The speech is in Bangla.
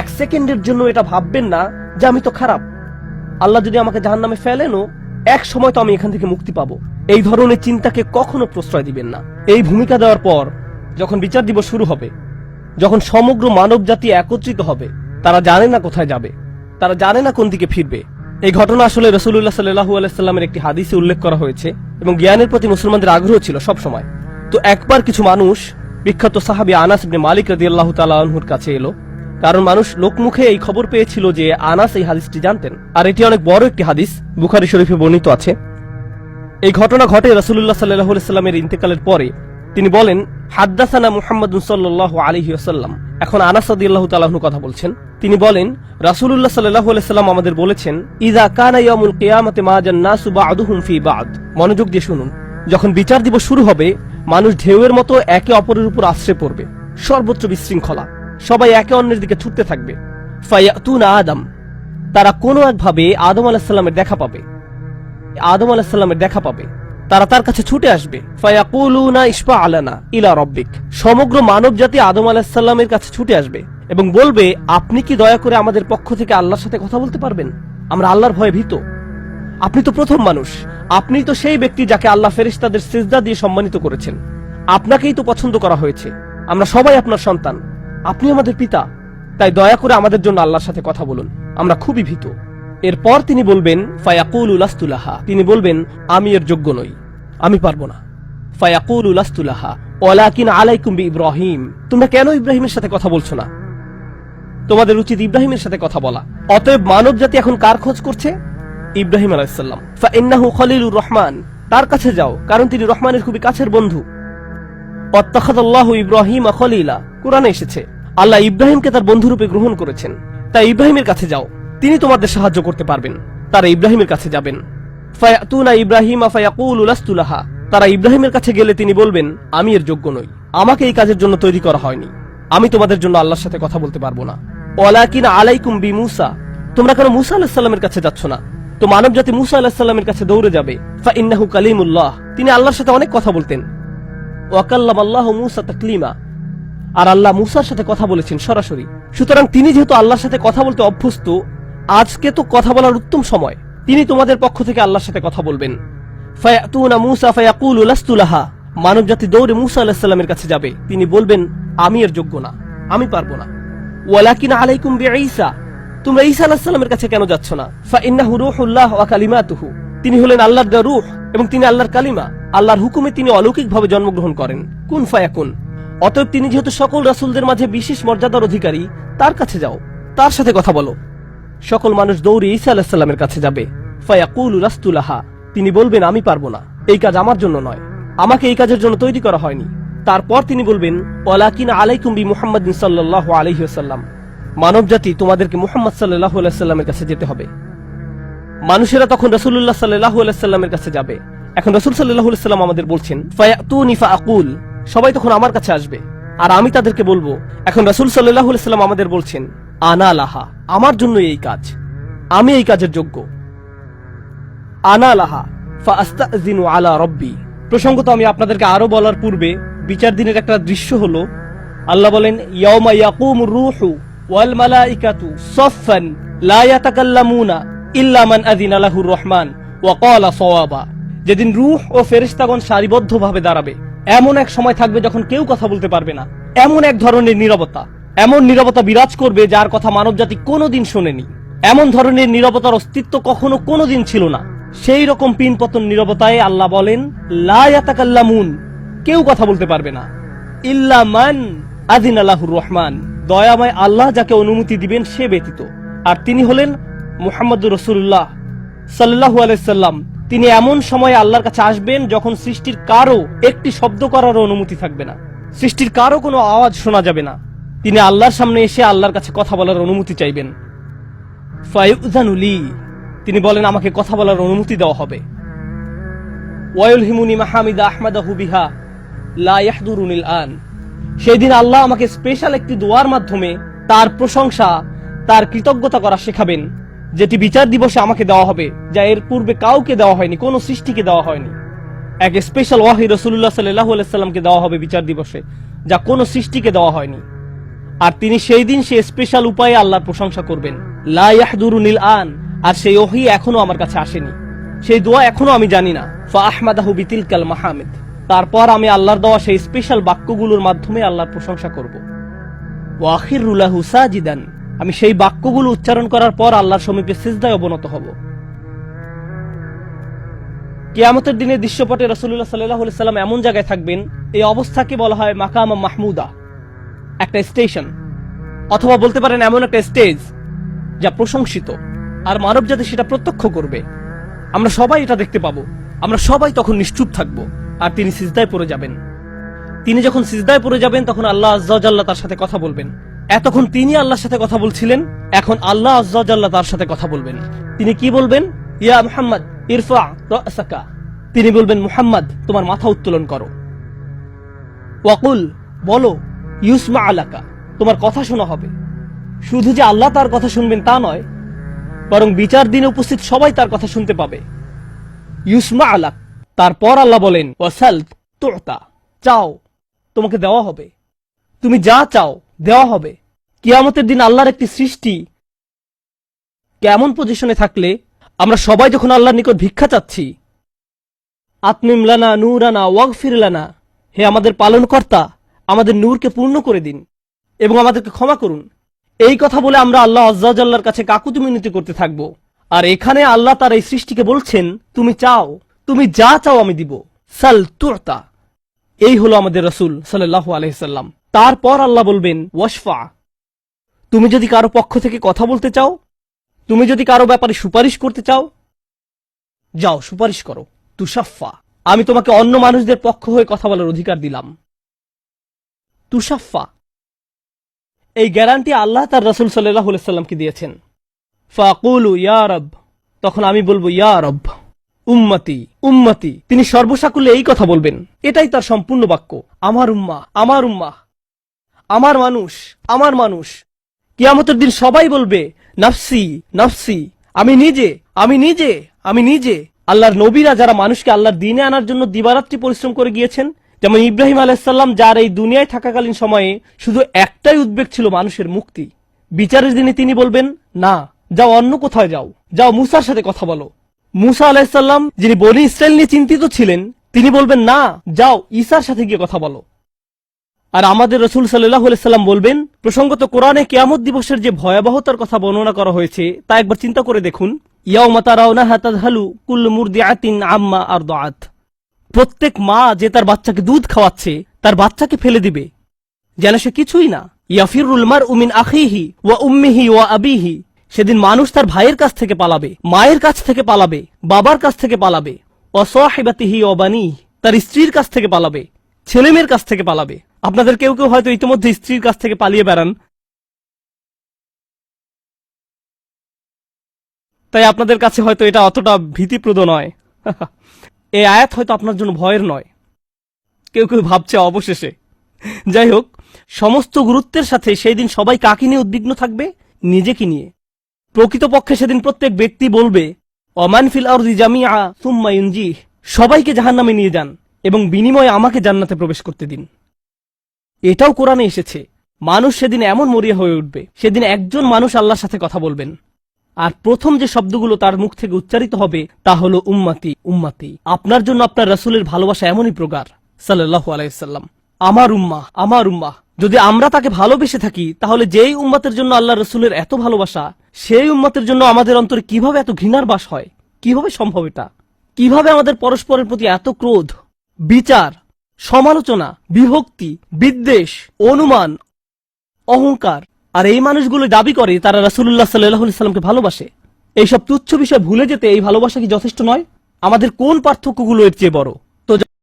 এক সেকেন্ডের জন্য এটা ভাববেন না যে আমি তো খারাপ। আল্লাহ যদি আমাকে জাহান নামে ফেলেনও, এক সময় তো আমি এখান থেকে মুক্তি পাবো। এই ধরনের চিন্তাকে কখনো প্রশ্রয় দিবেন না। এই ভূমিকা দেওয়ার পর, যখন বিচার দিবস শুরু হবে, যখন সমগ্র মানব জাতি একত্রিত হবে, তারা জানে না কোথায় যাবে। তারা জানে না কোন দিকে ফিরবে। এই ঘটনা আসলে রসুল্লাহ সাল্লাহু আলাইস্লামের একটি হাদিসে উল্লেখ করা হয়েছে এবং জ্ঞানের প্রতি মুসলমানদের আগ্রহ ছিল সব সময়। তো একবার কিছু মানুষ, বিখ্যাত সাহাবি আনাস মালিক রাদিয়াল্লাহু তাআলা আনহুর কাছে এলো। কারণ মানুষ লোকমুখে এই খবর পেয়েছিল যে আনাস এই হাদিসটি জানতেন। আর এটি অনেক বড় একটি হাদিস, বুখারি শরীফে বর্ণিত আছে। এই ঘটনা ঘটে রাসূলুল্লাহ সাল্লাল্লাহু আলাইহি সাল্লামের ইন্তেকালের পরে। তিনি বলেন, হাদ্দাসানা মুহাম্মাদুন সাল্লাল্লাহু আলাইহি ওয়াসাল্লাম। এখন আনাস রাদিয়াল্লাহু তাআলা আনহু কথা বলছেন। তিনি বলেন, রাসূলুল্লাহ সাল্লাল্লাহু আলাইহি সাল্লাম আমাদের বলেছেন, ইযা কানা ইয়াউমুল কিয়ামাতি মা জান্নাসু বা'দুহুম ফি বা'দ। মনোযোগ দিয়ে শুনুন। যখন বিচার দিবস শুরু হবে, মানুষ ঢেউয়ের মতো একে অপরের উপর আশ্রয় পড়বে। সর্বোচ্চ বিশৃঙ্খলা। সবাই একে অন্যের দিকে ছুটতে থাকবে। আদম। তারা কোনো একভাবে আদম আলাহিসাল্লামের দেখা পাবে। আদম আলাহিসাল্লামের দেখা পাবে। তারা তার কাছে ছুটে আসবে। ফায়াকুলুনা ইশফা আলানা ইলা রব্বিক। সমগ্র মানব জাতি আদম আলাহিসাল্লামের কাছে ছুটে আসবে এবং বলবে, আপনি কি দয়া করে আমাদের পক্ষ থেকে আল্লাহর সাথে কথা বলতে পারবেন? আমরা আল্লাহর ভয়ে ভীত। আপনি তো প্রথম মানুষ। আপনি তো সেই ব্যক্তি যাকে আল্লাহ ফেরেশতাদের সিজদা দিয়ে সম্মানিত করেছেন। আপনাকেই তো পছন্দ করা হয়েছে। আমরা সবাই আপনার সন্তান। আপনি আমাদের পিতা। তাই দয়া করে আমাদের জন্য আল্লাহর সাথে কথা বলুন। আমরা খুবই ভীত। এরপর তিনি বলবেন, ফায়াকুল উলাস্তুলাহা তিনি বলবেন, আমি এর যোগ্য নই। আমি পারব না। ফায়াকুল উলাস্তুলাহা ওলাকিন আলাইকুম ইব্রাহিম। তোমরা কেন ইব্রাহিমের সাথে কথা বলছো না? তোমাদের উচিত ইব্রাহিমের সাথে কথা বলা। অতএব মানব জাতি এখন কার খোঁজ করছে? ইব্রাহিম আলাইসাল্লাম ফাইন্নাহু খলিলুর রহমান। তার কাছে যাও, কারণ তিনি রহমানের খুবই কাছের বন্ধু। অত্তাখাদাল্লাহু ইব্রাহিম খলিলা। কোরআনে এসেছে। আল্লাহ ইব্রাহিমকে তার বন্ধুরূপে গ্রহণ করেছেন। তাই ইব্রাহিমের কাছে যাও, তিনি তোমাদের সাহায্য করতে পারবেন। তারা ইব্রাহিমের কাছে যাবেন। ফায়াতুনা ইব্রাহিম তারা ইব্রাহিমের কাছে গেলে তিনি বলবেন, আমি এর যোগ্য নই। আমাকে এই কাজের জন্য তৈরি করা হয়নি। আমি তোমাদের জন্য আল্লাহর সাথে কথা বলতে পারব না। ওয়ালাকিন আলাইকুম বি মুসা। তোমরা কেন মুসা আলাহিসাল্লামের কাছে যাচ্ছ না? তো মানব জাতি মুসা আলাহিসাল্লামের কাছে দৌড়ে যাবে। ফা কালিমুল্লাহ। তিনি আল্লাহর সাথে অনেক কথা বলতেন। ওয়াকাল্লাম আল্লাহ মুসা তাকলিমা। আর আল্লাহ মুসার সাথে কথা বলেছেন সরাসরি। সুতরাং তিনি যেহেতু আল্লাহর সাথে কথা বলতে অভ্যস্ত, আজকে তো কথা বলার উত্তম সময়। তিনি তোমাদের পক্ষ থেকে আল্লাহর সাথে কথা বলবেন। মানব জাতি দৌড়ে মুসা কাছে যাবে। তিনি বলবেন, আমি এর যোগ্য না। আমি পারব না। আলাইকুম বিঈসা তোমরা ঈসা আলাহিসাল্লামের কাছে কেন যাচ্ছ না? তিনি হলেন আল্লাহর দেওয়া রূহ এবং তিনি আল্লাহর কালিমা। আল্লাহর হুকুমে তিনি অলৌকিকভাবে জন্মগ্রহণ করেন। কুন ফায়াকুন। অতএব তিনি যেহেতু সকল রাসূলদের মাঝে বিশেষ মর্যাদার অধিকারী, তার কাছে যাও, তার সাথে কথা বলো। সকল মানুষ দৌড়ে ঈসা আলাহিসাল্লামের কাছে যাবে। ফায়াকুল রাস্তুলাহা তিনি বলবেন, আমি পারব না। এই কাজ আমার জন্য নয়। আমাকে এই কাজের জন্য তৈরি করা হয়নি। তারপর তিনি বলবেন, ওয়ালাকিন আলাইকুম বি মুহাম্মাদিন সাল্লাল্লাহু আলাইহি ওয়াসাল্লাম। মানব জাতি তোমাদেরকে মুহাম্মদ সাল্লাল্লাহু আলাইহি সাল্লামের কাছে যেতে হবে। মানুষেরা তখন রাসূলুল্লাহ সাল্লাল্লাহু আলাইহি সাল্লামের কাছে যাবে। এখন রাসূল সাল্লাল্লাহু আলাইহি সাল্লাম আমাদের বলছেন, ফায়াতুনি ফাআকুল। সবাই তখন আমার কাছে আসবে। আর আমি তাদেরকে বলব, এখন রাসূল আলাইহি সাল্লাম আমাদের বলছেন, আনা লাহা, আমার জন্য এই কাজ। আমি এই কাজের যোগ্য। আনা লাহা, ফাআস্তাযিনু আলা রব্বি। প্রসঙ্গত আমি আপনাদেরকে আরও বলার পূর্বে বিচার দিনের একটা দৃশ্য হলো, আল্লাহ বলেন, ইয়াউমা ইয়াকুমুর রূহু ওয়াল মালাইকাতু সাফফান লা ইয়াতাকাল্লামুনা ইল্লা মান আযিনা লাহুর রহমান, ওয়া ক্বালা সাওয়াবা। যেদিন রূহ ও ফেরেশতাগণ সারিবদ্ধভাবে দাঁড়াবে এমন এক সময় থাকবে যখন কেউ কথা বলতে পারবে না। এমন এক ধরনের নীরবতা। এমন নীরবতা বিরাজ করবে যার কথা মানবজাতি কোনোদিন শোনেনি। এমন ধরনের নীরবতার অস্তিত্ব কখনো কোনোদিন ছিল না। সেই রকম পিন পতন নীরবতায় আল্লাহ বলেন, লা ইয়াতাকাল্লামুন কেউ কথা বলতে পারবে না। ইল্লা মান আদিন আল্লাহুর রহমান দয়াময় আল্লাহ যাকে অনুমতি দিবেন সে ব্যতীত। আর তিনি হলেন মুহাম্মদুর রসুল্লাহ সাল্লাহু আলাইসাল্লাম তিনি এমন সময় আল্লাহর কাছে আসবেন যখন সৃষ্টির কারও একটি শব্দ করার অনুমতি থাকবে না। সৃষ্টির কারও কোনো আওয়াজ শোনা যাবে না। তিনি আল্লাহর সামনে এসে আল্লাহর কাছে কথা বলার অনুমতি চাইবেন। তিনি বলেন, আমাকে কথা বলার অনুমতি দেওয়া হবে। হিমুনি মাহমিদা আহমদাহু বিহা, লা আন। সেই দিন আল্লাহ আমাকে স্পেশাল একটি দোয়ার মাধ্যমে তার প্রশংসা, তার কৃতজ্ঞতা করা শেখাবেন। যেটি বিচার দিবসে আমাকে দেওয়া হবে, যা এর পূর্বে কাউকে দেওয়া হয়নি, কোনো সৃষ্টিকে দেওয়া হয়নি। এক স্পেশাল ওয়াহি রসুল্লাহ সাল্লাহ আলাইসাল্লামকে দেওয়া হবে বিচার দিবসে, যা কোনো সৃষ্টিকে দেওয়া হয়নি। আর তিনি সেই দিন সে স্পেশাল উপায়ে আল্লাহর প্রশংসা করবেন। লা ইয়াহদুরুনিল আন আর সেই ওহি এখনও আমার কাছে আসেনি। সেই দোয়া এখনও আমি জানি না। ফা আহমাদাহু বিতিলকাল মাহমিদ। তারপর আমি আল্লাহর দেওয়া সেই স্পেশাল বাক্যগুলোর মাধ্যমে আল্লাহর প্রশংসা করব। ওয়াখিরুল্লাহু সাজিদান আমি সেই বাক্যগুলো উচ্চারণ করার পর আল্লাহর সমীপে সিজদায় অবনত হব। কিয়ামতের দিনে দৃশ্যপটে রসুল্লাহ সাল্লাহ সাল্লাম এমন জায়গায় থাকবেন, এই অবস্থাকে বলা হয় মাকামা মাহমুদা, একটা স্টেশন, অথবা বলতে পারেন এমন একটা স্টেজ যা প্রশংসিত, আর মানব জাতি সেটা প্রত্যক্ষ করবে। আমরা সবাই এটা দেখতে পাবো। আমরা সবাই তখন নিশ্চুপ থাকব, আর তিনি সিজদায় পড়ে যাবেন। তিনি যখন সিজদায় পড়ে যাবেন, তখন আল্লাহ আজ্লাহ তার সাথে কথা বলবেন। এতক্ষণ তিনি আল্লাহর সাথে কথা বলছিলেন, এখন আল্লাহ আজ্লাহ তার সাথে কথা বলবেন। তিনি কি বলবেন? ইয়া মুহাম্মদ, ইরফা, রাসাকা। তিনি বলবেন, মুহাম্মদ, তোমার মাথা উত্তোলন করো। ওয়াকুল, বলো, ইউসমা আলাকা, তোমার কথা শোনা হবে। শুধু যে আল্লাহ তার কথা শুনবেন তা নয়, বরং বিচার দিনে উপস্থিত সবাই তার কথা শুনতে পাবে। ইউসমা আলাক, তারপর আল্লাহ বলেন, ওয়াসাল, তোতা, চাও, তোমাকে দেওয়া হবে। তুমি যা চাও দেওয়া হবে। কিয়ামতের দিন আল্লাহর একটি সৃষ্টি কেমন পজিশনে থাকলে আমরা সবাই যখন আল্লাহর নিকট ভিক্ষা চাচ্ছি আত্মিমলানা নূরানা ওয়াগফিরলানা হে আমাদের পালনকর্তা, আমাদের নূরকে পূর্ণ করে দিন এবং আমাদেরকে ক্ষমা করুন। এই কথা বলে আমরা আল্লাহ আজ্লাহর কাছে কাকুতি মিনতি করতে থাকব। আর এখানে আল্লাহ তার এই সৃষ্টিকে বলছেন, তুমি চাও, তুমি যা চাও আমি দিব। সাল তুরতা। এই হলো আমাদের রসুল সাল্লাহ আলহিসাল্লাম তারপর আল্লাহ বলবেন, ওয়াশফা, তুমি যদি কারও পক্ষ থেকে কথা বলতে চাও, তুমি যদি কারও ব্যাপারে সুপারিশ করতে চাও, যাও, সুপারিশ করো। তুষাফা আমি তোমাকে অন্য মানুষদের পক্ষ হয়ে কথা বলার অধিকার দিলাম। তুষাফা এই গ্যারান্টি আল্লাহ তার রসুল সাল্লাহ সাল্লামকে দিয়েছেন। ফাকুলু, ইয়া রব, তখন আমি বলব ইয়ারব উম্মতি উম্মতি। তিনি সর্বসাকুল্যে এই কথা বলবেন। এটাই তার সম্পূর্ণ বাক্য। আমার উম্মা আমার উম্মা আমার মানুষ আমার মানুষ। কিয়ামতের দিন সবাই বলবে, নাফসি নাফসি, আমি নিজে আমি নিজে আমি নিজে। আল্লাহর নবীরা যারা মানুষকে আল্লাহর দিনে আনার জন্য দিবারাত্রি পরিশ্রম করে গিয়েছেন, যেমন ইব্রাহিম আলাইসাল্লাম যার এই দুনিয়ায় থাকাকালীন সময়ে শুধু একটাই উদ্বেগ ছিল মানুষের মুক্তি। বিচারের দিনে তিনি বলবেন, না, যাও অন্য কোথায় যাও। যাও মুসার সাথে কথা বলো। মুসা আলাহিসাল্লাম যিনি বনি ইসরায়েল নিয়ে চিন্তিত ছিলেন, তিনি বলবেন, না, যাও ঈসার সাথে গিয়ে কথা বলো। আর আমাদের রসুল সাল্লাম বলবেন, প্রসঙ্গত কোরআনে কেয়ামত দিবসের যে ভয়াবহতার কথা বর্ণনা করা হয়েছে, তা একবার চিন্তা করে দেখুন। ইয়াও মাতা রাওনা হাতাদহালু কুল্লু মুরদি আতিন আম্মা আর প্রত্যেক মা যে তার বাচ্চাকে দুধ খাওয়াচ্ছে, তার বাচ্চাকে ফেলে দিবে। যেন সে কিছুই না। ইয়াফিরুল মার উমিন আখিহি ওয়া উম্মিহি ওয়া আবিহি। সেদিন মানুষ তার ভাইয়ের কাছ থেকে পালাবে, মায়ের কাছ থেকে পালাবে, বাবার কাছ থেকে পালাবে। অসহিবাতিহি অবানি তার স্ত্রীর কাছ থেকে পালাবে, ছেলেমেয়ের কাছ থেকে পালাবে। আপনাদের কেউ কেউ হয়তো ইতিমধ্যে স্ত্রীর কাছ থেকে পালিয়ে বেড়ান। তাই আপনাদের কাছে হয়তো এটা অতটা ভীতিপ্রদ নয়। এই আয়াত হয়তো আপনার জন্য ভয়ের নয়। কেউ কেউ ভাবছে অবশেষে। যাই হোক, সমস্ত গুরুত্বের সাথে সেই দিন সবাই কাকে নিয়ে উদ্বিগ্ন থাকবে? নিজেকে নিয়ে। প্রকৃতপক্ষে সেদিন প্রত্যেক ব্যক্তি বলবে অমানফিল আরদি জামিয়া সুম্মা ইউনজি সবাইকে জাহান্নামে নিয়ে যান এবং বিনিময়ে আমাকে জান্নাতে প্রবেশ করতে দিন। এটাও কোরআনে এসেছে, মানুষ সেদিন এমন মরিয়া হয়ে উঠবে, সেদিন একজন মানুষ আল্লাহর সাথে কথা বলবেন। আর প্রথম যে শব্দগুলো তার মুখ থেকে উচ্চারিত হবে, তা হলো উম্মাতি উম্মাতি। আপনার জন্য আপনার রাসূলের ভালোবাসা এমনই প্রকার সাল্লাল্লাহু আলাইসাল্লাম আমার উম্মা আমার উম্মা যদি আমরা তাকে ভালোবেসে থাকি, তাহলে যেই উম্মাতের জন্য আল্লাহ রসুলের এত ভালোবাসা, সেই উম্মাতের জন্য আমাদের অন্তরে কীভাবে এত ঘৃণার বাস হয়? কীভাবে সম্ভব এটা? কীভাবে আমাদের পরস্পরের প্রতি এত ক্রোধ? বিচার সমালোচনা, বিভক্তি, বিদ্বেষ, অনুমান, অহংকার। আর এই মানুষগুলো দাবি করে তারা রাসুল্লাহ সাল্লাহ সাল্লামকে ভালোবাসে। এইসব তুচ্ছ বিষয় ভুলে যেতে এই ভালোবাসা কি যথেষ্ট নয়? আমাদের কোন পার্থক্যগুলো এর চেয়ে বড়? তো